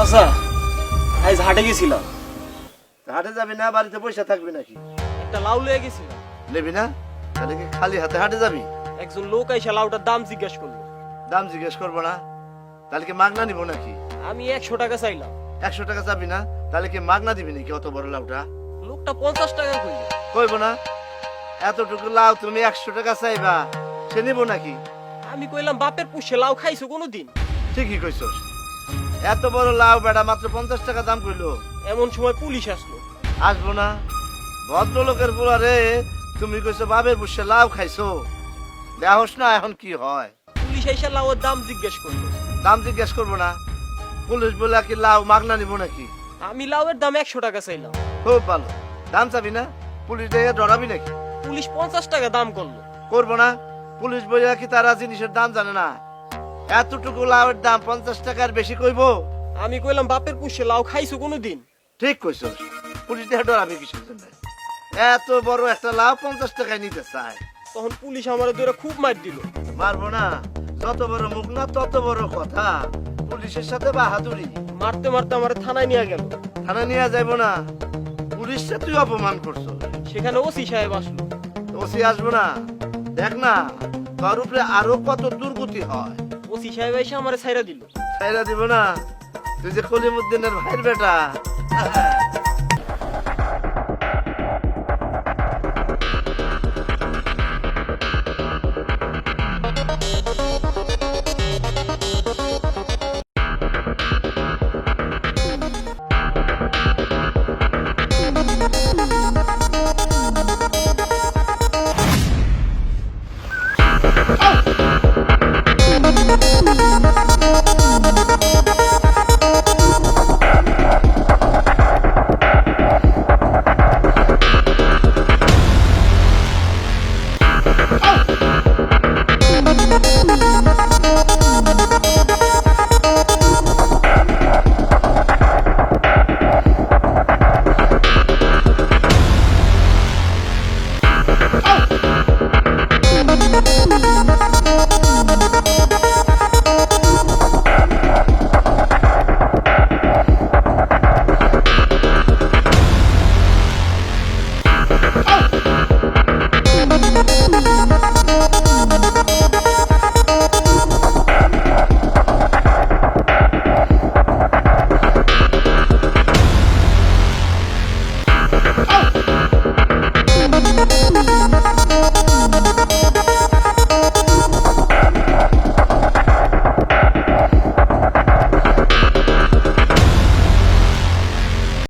চাচা আজ হাটে গেছিলাম। হাটে যাবি না বাড়িতে পয়সা থাকবি নাকি? একটা লাউ লয়ে গেছিলাম। নেবি না? তাহলে কি খালি হাতে হাটে যাবি? একজন লোক আইসা লাউটার দাম জিজ্ঞেস করল। দাম জিজ্ঞেস করব না। তাহলে কি মাগনা নিব নাকি? আমি একশো টাকা চাইলাম। একশো টাকা যাবি না? তাহলে কি মাগনা দিবি নাকি অত বড় লাউটা? লোকটা পঞ্চাশ টাকা কইল। কইব না। এতটুকু লাউ তুমি একশো টাকা চাইবা সে নিব নাকি? আমি কইলাম বাপের পুষে লাউ খাইছো কোনোদিন? ঠিকই কইছস। এত বড় লাউ বেটা মাত্র পঞ্চাশ টাকা দাম কইলো। এমন সময় পুলিশ আসলো। আসব না। ভদ্রলোকের পোলা রে তুমি কইছো বাবের বুসে লাউ খাইছো। দেহস না এখন কি হয়? পুলিশ আইসা লাউয়ের দাম জিজ্ঞেস করল। দাম জিজ্ঞেস করব না। পুলিশ বলে কি লাউ মাগনা নিব নাকি? আমি লাউয়ের দাম একশো টাকা চাইলাম। খুব ভালো। দাম চাবি না? পুলিশ দেখে ডরাবি নাকি? পুলিশ পঞ্চাশ টাকা দাম করল। করব না। পুলিশ বইয়া কি তারা জিনিসের দাম জানে না? এতটুকু লাউয়ের দাম পঞ্চাশ টাকার বেশি কইবো? আমি কইলাম বাপের পুষে লাউ খাইছো কোনোদিন? ঠিক কইছস। পুলিশ দেখে ডরাবি কিসের জন্য। এত বড় একটা লাউ পঞ্চাশ টাকায় নিতে চায়। তখন পুলিশ আমার ধরে খুব মার দিল। মারবো না। যত বড় মুখ না তত বড় কথা। পুলিশের সাথে বাহাদুরি। মারতে মারতে আমার থানায় নিয়ে গেল। থানা নিয়ে যাইবো না। পুলিশকে তুই অপমান করছ সেখানে ওসি সাহেব আসলো। ওসি আসব না। দেখ না তোর উপরে আরও কত দুর্গতি হয়। ওসি সাহেব এসে আমার ছাইরা দিল। ছাইরা দিব না। তুই যে কলিমুদ্দিনের ভাইয়ের বেটা।